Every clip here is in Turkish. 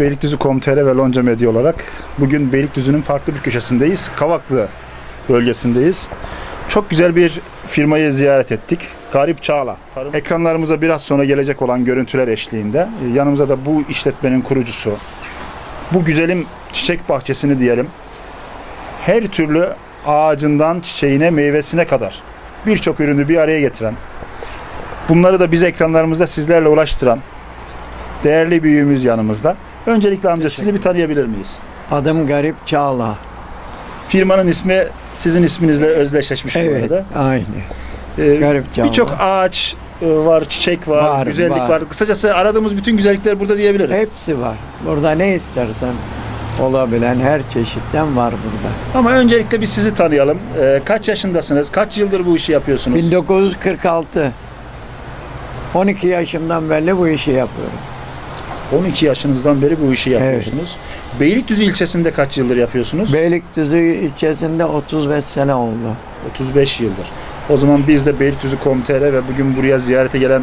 Beylikdüzü.com.tr ve Lonca Medya olarak bugün Beylikdüzü'nün farklı bir köşesindeyiz. Kavaklı bölgesindeyiz. Çok güzel bir firmayı ziyaret ettik. Garip Çağla. Ekranlarımıza biraz sonra gelecek olan görüntüler eşliğinde e, yanımıza da bu işletmenin kurucusu, bu güzelim çiçek bahçesini diyelim, her türlü ağacından çiçeğine, meyvesine kadar birçok ürünü bir araya getiren, bunları da biz ekranlarımızda sizlerle ulaştıran değerli büyüğümüz yanımızda. Öncelikle amca sizi bir tanıyabilir miyiz? Adım Garip Çağla. Firmanın ismi sizin isminizle özdeşleşmiş bu Evet, arada. aynı. Ee, Garip Çağla. Birçok ağaç e, var, çiçek var, Var, güzellik var. var. Kısacası aradığımız bütün güzellikler burada diyebiliriz. Hepsi var. Burada ne istersen olabilen her çeşitten var burada. Ama öncelikle biz sizi tanıyalım. Ee, kaç yaşındasınız? Kaç yıldır bu işi yapıyorsunuz? 1946. 12 yaşımdan beri bu işi yapıyorum. 12 yaşınızdan beri bu işi yapıyorsunuz. Beylikdüzü ilçesinde kaç yıldır yapıyorsunuz? Beylikdüzü ilçesinde 35 sene oldu. 35 yıldır. O zaman biz de Beylikdüzü.com.tr ve bugün buraya ziyarete gelen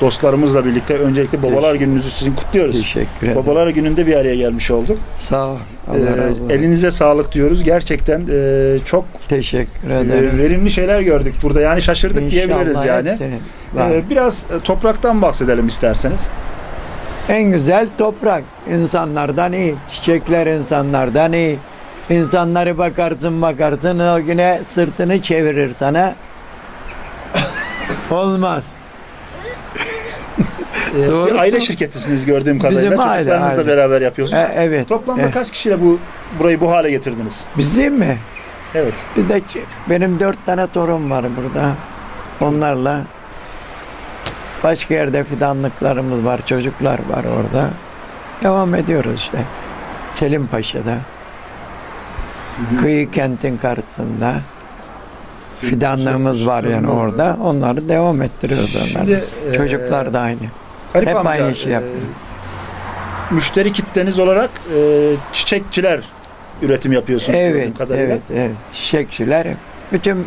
dostlarımızla birlikte öncelikle Babalar Gününüzü sizin kutluyoruz. Teşekkür ederim. Babalar Günü'nde bir araya gelmiş olduk. Sağ ol. Allah Ee, razı olsun. elinize sağlık diyoruz. Gerçekten e, çok Teşekkür e, ederim. verimli şeyler gördük burada. Yani şaşırdık diyebiliriz İnşallah yani. hepsinin var. Ee, biraz e, topraktan bahsedelim isterseniz. En güzel toprak. insanlardan iyi. Çiçekler insanlardan iyi. İnsanları bakarsın bakarsın o güne sırtını çevirir sana. Olmaz. Ee, Doğru. bir aile şirketisiniz gördüğüm kadarıyla. Bizim aile, Çocuklarınızla aile. beraber yapıyorsunuz. E, evet. Toplamda E, kaç kişiyle bu burayı bu hale getirdiniz? Bizim mi? Evet. Bir de benim dört tane torun var burada. Onlarla başka yerde fidanlıklarımız var, çocuklar var orada. Devam ediyoruz işte. Selim Paşa'da. Kıyı kentin karşısında. Fidanlığımız var yani orada. Onları devam ettiriyoruz. Şimdi, e, Çocuklar da aynı. Garip Hep amca, aynı e, yapıyor. müşteri kitleniz olarak e, çiçekçiler üretim yapıyorsunuz Evet, evet, evet. Çiçekçiler. Bütün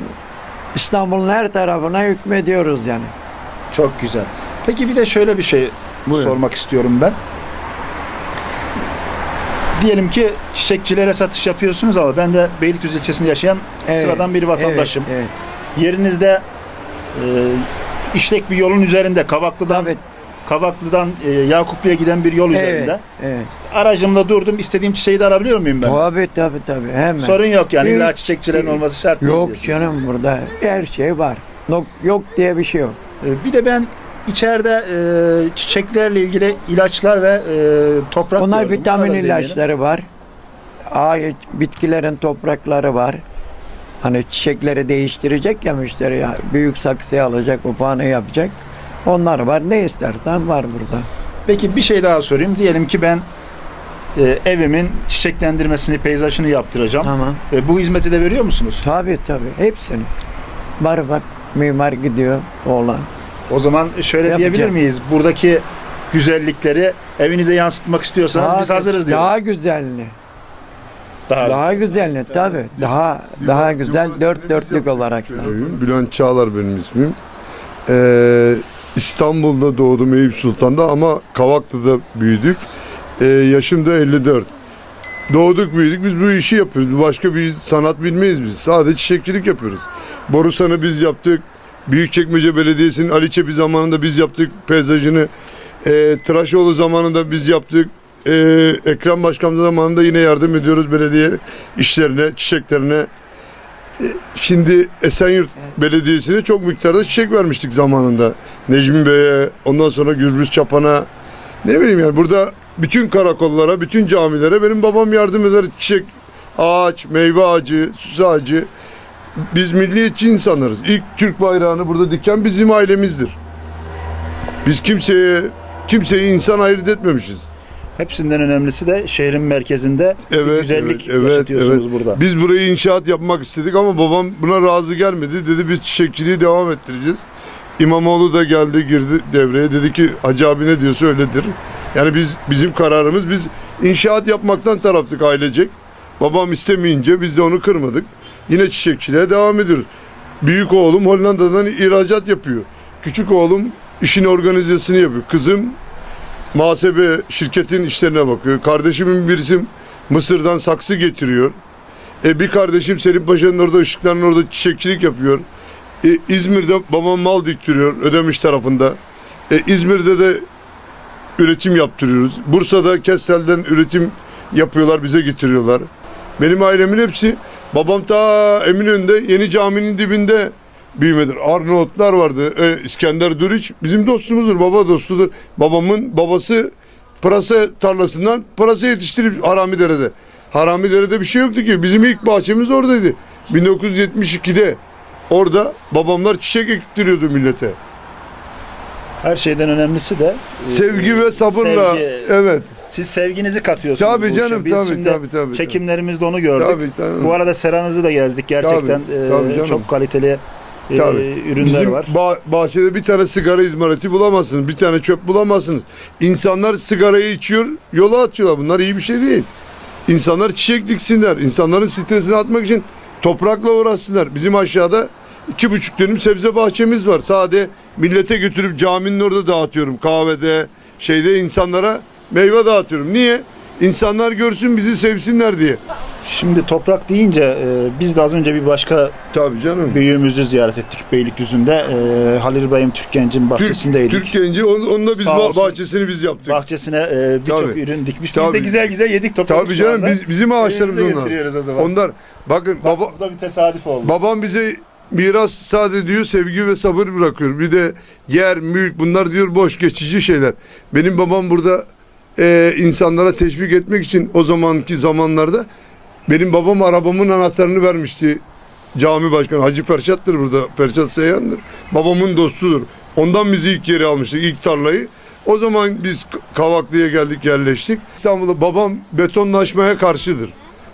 İstanbul'un her tarafına hükmediyoruz yani. Çok güzel. Peki bir de şöyle bir şey Buyurun. sormak istiyorum ben. Diyelim ki çiçekçilere satış yapıyorsunuz ama ben de Beylikdüzü ilçesinde yaşayan Evet, sıradan bir vatandaşım. Evet, evet. Yerinizde e, işlek bir yolun üzerinde Kavaklı'dan Tabii, Kavaklı'dan e, Yakuplu'ya giden bir yol üzerinde. evet, evet. Aracımla durdum. istediğim çiçeği de alabiliyor muyum ben? Tabii tabii tabii hemen. Sorun yok yani. İlla çiçekçilerin olması şart değil yok diyorsunuz. canım burada her şey var. Yok, yok diye bir şey yok. E, Bir de ben içeride e, çiçeklerle ilgili ilaçlar ve e, toprak Onlar gördüm. vitamin değinelim. ilaçları var. Ağaç, bitkilerin toprakları var. Hani çiçekleri değiştirecek ya müşteri ya. Büyük saksıya alacak, upağını yapacak. Onlar var. Ne istersen var burada. Peki bir şey daha sorayım. Diyelim ki ben e, evimin çiçeklendirmesini, peyzajını yaptıracağım. Tamam. E, bu hizmeti de veriyor musunuz? Tabii tabii. Hepsini. Var bak mimar gidiyor oğlan. O zaman şöyle Yapacak. diyebilir miyiz? Buradaki güzellikleri evinize yansıtmak istiyorsanız biz hazırız diyoruz. Daha güzelini. Daha, Daha güzelini tabii. Daha daha güzel dört dörtlük olarak. Bülent Çağlar benim ismim. Ee, İstanbul'da doğdum Eyüp Sultan'da ama Kavaklı'da büyüdük. Ee, yaşım da 54. Doğduk büyüdük biz bu işi yapıyoruz. Başka bir sanat bilmeyiz biz. Sadece çiçekçilik yapıyoruz. Borusan'ı biz yaptık. Büyükçekmece Belediyesi'nin Ali Çepi zamanında biz yaptık peyzajını. Ee, Tıraşoğlu zamanında biz yaptık. Ee, Ekrem Başkan zamanında yine yardım ediyoruz belediye işlerine, çiçeklerine. Şimdi Esenyurt Belediyesi'ne çok miktarda çiçek vermiştik zamanında. Necmi Bey'e, ondan sonra Gürbüz Çapan'a. Ne bileyim yani burada bütün karakollara, bütün camilere benim babam yardım eder. Çiçek, ağaç, meyve ağacı, süs ağacı. Biz milliyetçi insanlarız. İlk Türk bayrağını burada diken bizim ailemizdir. Biz kimseye kimseyi insan ayırt etmemişiz. Hepsinden önemlisi de şehrin merkezinde Evet, güzellik evet, evet, yaşatıyorsunuz burada. Biz burayı inşaat yapmak istedik ama babam buna razı gelmedi. Dedi biz çiçekçiliği devam ettireceğiz. İmamoğlu da geldi girdi devreye. Dedi ki Hacı abi ne diyorsa öyledir. Yani biz bizim kararımız biz inşaat yapmaktan taraftık ailecek. Babam istemeyince biz de onu kırmadık. Yine çiçekçiliğe devam ediyoruz. Büyük oğlum Hollanda'dan ihracat yapıyor. Küçük oğlum işin organizasını yapıyor. Kızım muhasebe şirketin işlerine bakıyor. Kardeşimin birisi Mısır'dan saksı getiriyor. E, bir kardeşim Selim Paşa'nın orada ışıkların orada çiçekçilik yapıyor. E, İzmir'de babam mal diktiriyor Ödemiş tarafında. E, İzmir'de de üretim yaptırıyoruz. Bursa'da Kestel'den üretim yapıyorlar bize getiriyorlar. Benim ailemin hepsi babam ta Eminönü'nde yeni caminin dibinde büyümedir. Arnavutlar vardı. E, İskender Duriç bizim dostumuzdur. Baba dostudur. Babamın babası pırasa tarlasından pırasa yetiştirip Haramidere'de. Haramidere'de bir şey yoktu ki. Bizim ilk bahçemiz oradaydı. 1972'de orada babamlar çiçek ektiriyordu millete. Her şeyden önemlisi de e, Sevgi ve sabırla. sevgi. Evet. Siz sevginizi katıyorsunuz. Tabii bu işe. canım, Biz tabii, şimdi tabii, tabii. Çekimlerimizde onu gördük. Tabii, tabii. Bu arada seranızı da gezdik. Gerçekten Tabii, tabii canım. çok kaliteli e, Tabii. ürünler Bizim var. ba- bahçede bir tane sigara izmariti bulamazsınız. Bir tane çöp bulamazsınız. İnsanlar sigarayı içiyor, yola atıyorlar. Bunlar iyi bir şey değil. İnsanlar çiçek diksinler. İnsanların stresini atmak için toprakla uğraşsınlar. Bizim aşağıda iki buçuk dönüm sebze bahçemiz var. Sade millete götürüp caminin orada dağıtıyorum. Kahvede, şeyde insanlara meyve dağıtıyorum. Niye? İnsanlar görsün bizi sevsinler diye. Şimdi toprak deyince e, biz de az önce bir başka Tabii canım. büyüğümüzü ziyaret ettik Beylikdüzü'nde. E, Halil İbrahim Türkgenç'in Türk, bahçesindeydik. Türk genci, onun, onunla biz Sağ olsun. bahçesini biz yaptık. Bahçesine e, birçok Tabii. ürün dikmiş. Biz de Tabii. güzel güzel yedik topladık Tabii canım biz, bizim ağaçlarımız onlar. getiriyoruz o zaman. Onlar bakın Bak, baba bu da bir tesadüf oldu. babam bize miras sade diyor sevgi ve sabır bırakıyor. Bir de yer, mülk bunlar diyor boş geçici şeyler. Benim babam burada e, insanlara teşvik etmek için o zamanki zamanlarda benim babam arabamın anahtarını vermişti. Cami başkanı Hacı Ferşat'tır burada. Ferşat Seyhan'dır. Babamın dostudur. Ondan bizi ilk yeri almıştık. ilk tarlayı. O zaman biz Kavaklı'ya geldik yerleştik. İstanbul'da babam betonlaşmaya karşıdır.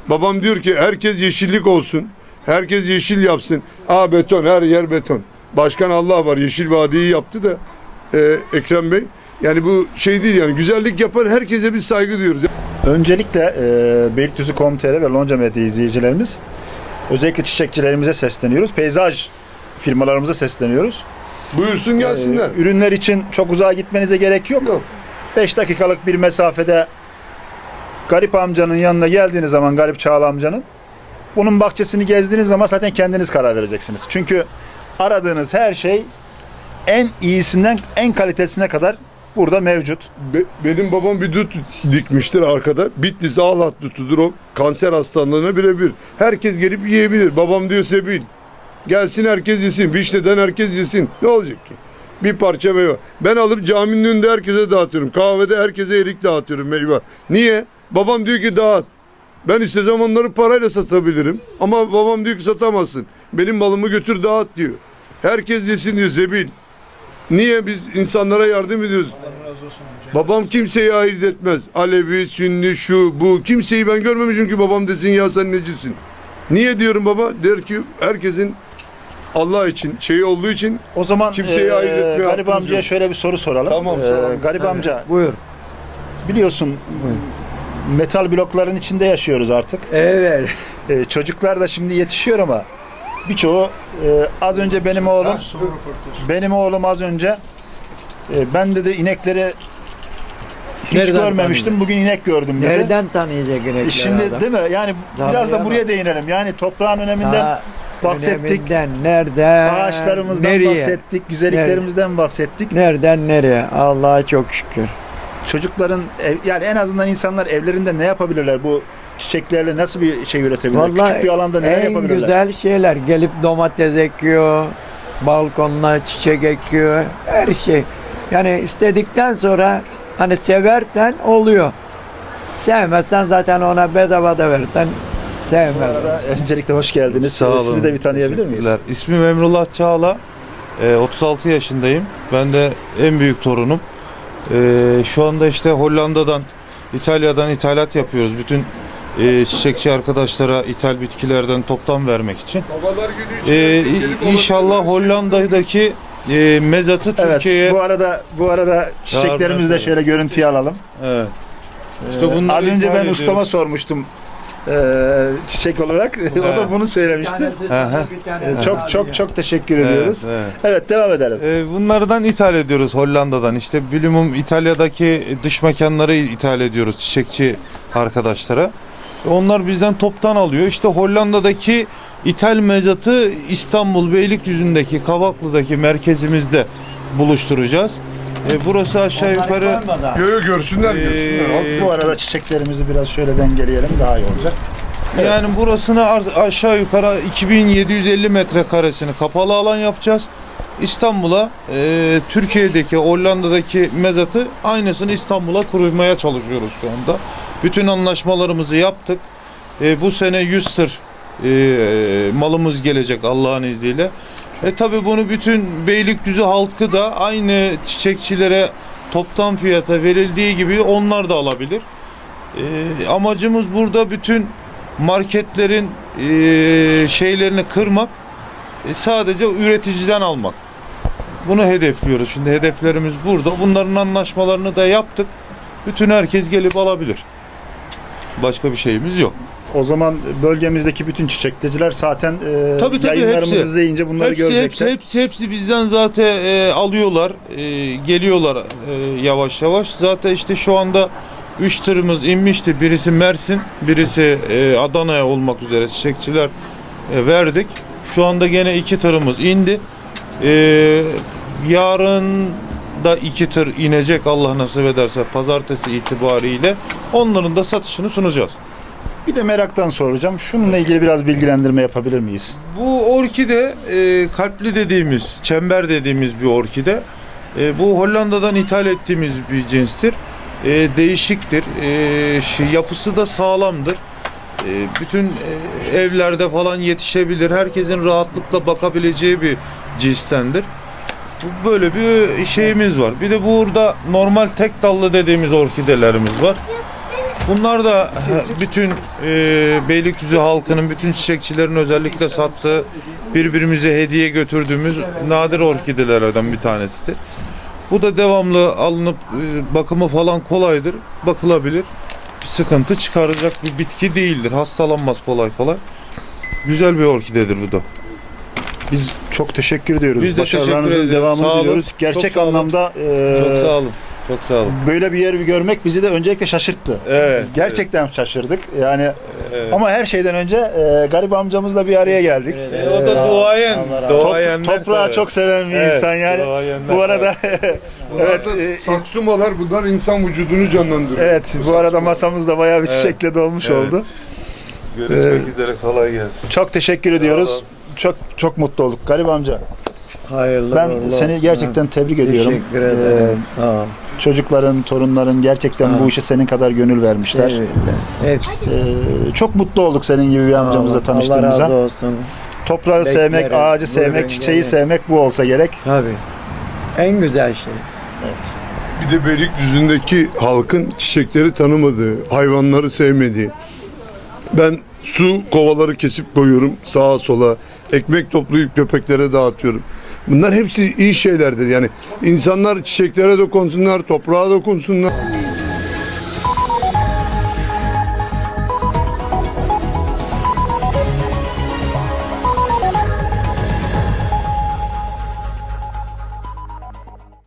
Babam diyor ki herkes yeşillik olsun. Herkes yeşil yapsın. Aa beton her yer beton. Başkan Allah var yeşil vadiyi yaptı da e, Ekrem Bey. Yani bu şey değil yani güzellik yapan herkese bir saygı duyuyoruz. Öncelikle e, Beylikdüzü.com.tr ve Lonca Medya izleyicilerimiz özellikle çiçekçilerimize sesleniyoruz. Peyzaj firmalarımıza sesleniyoruz. Buyursun gelsinler. E, ürünler için çok uzağa gitmenize gerek yok. Yok. 5 dakikalık bir mesafede Garip amcanın yanına geldiğiniz zaman Garip Çağla amcanın bunun bahçesini gezdiğiniz zaman zaten kendiniz karar vereceksiniz. Çünkü aradığınız her şey en iyisinden en kalitesine kadar burada mevcut. Be- benim babam bir dut dikmiştir arkada. Bitlis ağlat dutudur o. Kanser hastalığına birebir. Herkes gelip yiyebilir. Babam diyor sebil. Gelsin herkes yesin. Vişneden herkes yesin. Ne olacak ki? Bir parça meyve. Ben alıp caminin önünde herkese dağıtıyorum. Kahvede herkese erik dağıtıyorum meyve. Niye? Babam diyor ki dağıt. Ben istesem onları parayla satabilirim. Ama babam diyor ki satamazsın. Benim malımı götür dağıt diyor. Herkes yesin diyor zebil. Niye biz insanlara yardım ediyoruz? Babam kimseyi ayırt etmez. Alevi, Sünni, şu, bu. Kimseyi ben görmemişim ki babam desin ya sen necisin. Niye diyorum baba? Der ki herkesin Allah için, şeyi olduğu için O zaman Kimseyi eee, ayırt etmeye Garip hakkımız amcaya yok. şöyle bir soru soralım. Tamam, Eee, soralım. Garip amca Buyur. biliyorsun metal blokların içinde yaşıyoruz artık. Evet. Eee, çocuklar da şimdi yetişiyor ama birçoğu eee, az önce benim oğlum benim oğlum az önce eee, ben dedi inekleri hiç Nereden görmemiştim. Bugün inek gördüm dedi. Nereden tanıyacak inekler E Şimdi adam? değil mi? Yani biraz da Tanıyamam. buraya değinelim. Yani toprağın öneminden Daha bahsettik. öneminden, nereden, Ağaçlarımızdan nereye? bahsettik, güzelliklerimizden bahsettik. Nereden nereye? Allah'a çok şükür. Çocukların ev- yani en azından insanlar evlerinde ne yapabilirler bu çiçeklerle nasıl bir şey üretebilirler? Vallahi Küçük bir alanda neler en yapabilirler? güzel şeyler. Gelip domates ekiyor, balkonuna çiçek ekiyor, her şey. Yani istedikten sonra hani seversen oluyor. Sevmezsen zaten ona bedava da versen sevmez. öncelikle hoş geldiniz. Sağ olun. Sizi de bir tanıyabilir miyiz? İsmim Emrullah Çağla. Ee, 36 yaşındayım. Ben de en büyük torunum. Ee, şu anda işte Hollanda'dan, İtalya'dan ithalat yapıyoruz. Bütün e, çiçekçi arkadaşlara ithal bitkilerden toptan vermek için. babalar günü için Ee, gelip inşallah. Hollanda'daki e, mezatı Evet. Türkiye'ye... Bu arada bu arada çiçeklerimizi de şöyle görüntüye alalım. Evet. Ee, İşte bunları az önce ben ediyoruz. ustama sormuştum. e, çiçek olarak. o da bunu söylemişti. Aha. E, çok çok çok teşekkür ediyoruz. Evet, Evet, evet. devam edelim. Ee, bunlardan ithal ediyoruz Hollanda'dan. İşte Blumum İtalya'daki dış mekanları ithal ediyoruz çiçekçi arkadaşlara. Onlar bizden toptan alıyor. İşte Hollanda'daki ithal mezatı İstanbul Beylikdüzü'ndeki Kavaklı'daki merkezimizde buluşturacağız. Ee, burası aşağı yukarı Yo, yo, görsünler görsünler. Halk Ee, Bu arada çiçeklerimizi biraz şöyle dengeleyelim daha iyi olacak. Yani burasını ar- aşağı yukarı 2750 metrekaresini kapalı alan yapacağız. İstanbul'a e, Türkiye'deki Hollanda'daki mezatı aynısını İstanbul'a kurmaya çalışıyoruz şu anda. Bütün anlaşmalarımızı yaptık. E, bu sene 100 tır e, malımız gelecek Allah'ın izniyle. E tabi bunu bütün Beylikdüzü halkı da aynı çiçekçilere toptan fiyata verildiği gibi onlar da alabilir. E, amacımız burada bütün marketlerin e, şeylerini kırmak, e, sadece üreticiden almak. Bunu hedefliyoruz. Şimdi hedeflerimiz burada. Bunların anlaşmalarını da yaptık. Bütün herkes gelip alabilir. Başka bir şeyimiz yok. O zaman bölgemizdeki bütün çiçekçiler zaten e, Tabii, tabii, yayınlarımızı hepsi. izleyince bunları hepsi, hepsi, görecekler. hepsi, hepsi bizden zaten e, alıyorlar, e, geliyorlar e, yavaş yavaş. Zaten işte şu anda 3 tırımız inmişti. Birisi Mersin, birisi e, Adana'ya olmak üzere çiçekçiler e, verdik. Şu anda gene iki tırımız indi. E, yarın da iki tır inecek Allah nasip ederse pazartesi itibariyle. Onların da satışını sunacağız. Bir de meraktan soracağım. Şununla ilgili biraz bilgilendirme yapabilir miyiz? Bu orkide e, kalpli dediğimiz, çember dediğimiz bir orkide. E, bu Hollanda'dan ithal ettiğimiz bir cinstir. E, değişiktir. E, şey, yapısı da sağlamdır. E, bütün e, evlerde falan yetişebilir. Herkesin rahatlıkla bakabileceği bir cinstendir. Böyle bir şeyimiz var. Bir de burada normal tek dallı dediğimiz orkidelerimiz var. Bunlar da bütün e, Beylikdüzü halkının, bütün çiçekçilerin özellikle sattığı, birbirimize hediye götürdüğümüz nadir orkidelerden bir tanesidir. Bu da devamlı alınıp e, bakımı falan kolaydır, bakılabilir. Bir sıkıntı çıkaracak bir bitki değildir. Hastalanmaz kolay kolay. Güzel bir orkidedir bu da. Biz çok teşekkür ediyoruz. Biz de Başarılarınızın teşekkür ederiz. devamını Sağ olun. diliyoruz. Çok Gerçek sağ olun. anlamda e, Çok sağ olun. Çok sağ olun. böyle bir yer bir görmek bizi de öncelikle şaşırttı. Evet. Gerçekten şaşırdık. Yani Evet. ama her şeyden önce e, garip amcamızla bir araya geldik. E, o da duayen. Top- Duayenler toprağı tabii. çok seven bir Evet, insan yani. duayenler, Bu arada evet e, saksumalar bunlar insan vücudunu canlandırıyor. evet bu arada masamız da bayağı bir çiçekle dolmuş Evet. oldu. Görüşmek üzere. Kolay gelsin. Çok teşekkür ediyoruz. Çok çok mutlu olduk Garip amca. Hayırlı Ben uğurlu seni olsun. gerçekten tebrik ediyorum. Teşekkür ederim. Ee, Sağ ol. çocukların, torunların gerçekten Sağ ol. bu işe senin kadar gönül vermişler. Evet, Hepsi. Ee, çok mutlu olduk senin gibi bir amcamızla ol. Allah razı tanıştığımıza. olsun. Toprağı Bekleriz. sevmek, ağacı sevmek, Buyurun, çiçeği gelin. sevmek bu olsa gerek. Tabii. En güzel şey. Evet. Bir de Beylikdüzü'ndeki halkın çiçekleri tanımadığı, hayvanları sevmediği. Ben su kovaları kesip koyuyorum sağa sola. Ekmek toplayıp köpeklere dağıtıyorum. Bunlar hepsi iyi şeylerdir. Yani insanlar çiçeklere dokunsunlar, toprağa dokunsunlar.